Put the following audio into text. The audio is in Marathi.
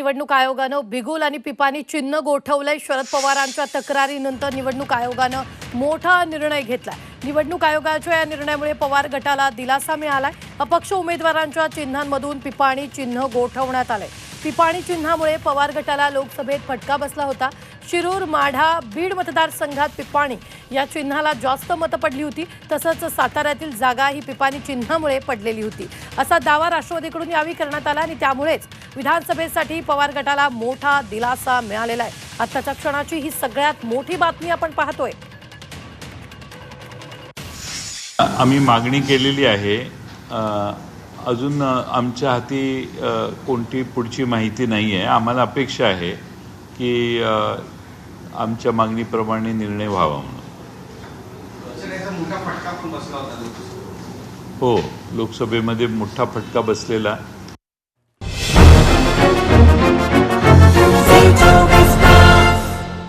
निवडणूक आयोगानं बिगुल आणि पिपानी चिन्ह गोठवलंय. शरद पवारांच्या तक्रारीनंतर निवडणूक आयोगानं मोठा निर्णय घेतलाय. निवडणूक आयोगाच्या या निर्णयामुळे पवार गटाला दिलासा मिळालाय. अपक्ष उमेदवारांच्या चिन्हांमधून पिपाणी चिन्ह गोठवण्यात आलंय. पिपाणी चिन्हामुळे पवार गटाला लोकसभेत फटका बसला होता. शिरूर माढा बीड मतदारसंघात पिपाणी. या चिन्हाला जास्त मतं पडली होती. तसंच साताऱ्यातील जागा ही पिपाणी चिन्हामुळे पडलेली होती. असा दावा राष्ट्रवादीकडून यावेळी करण्यात आला आणि त्यामुळेच विधानसभेसाठी पवार गटाला मोठा दिलासा मिळालेला आहे. आत्ताच्या क्षणाची ही सगळ्यात मोठी बातमी आपण पाहतोय. आम्ही मागणी केलेली आहे अजून आमच्या हाती कोणती पुढची माहिती नाही आहे आम्हाला अपेक्षा आहे की आमच्या मागणीप्रमाणे निर्णय व्हावा म्हणून. हो लोकसभेमध्ये मोठा फटका बसलेला.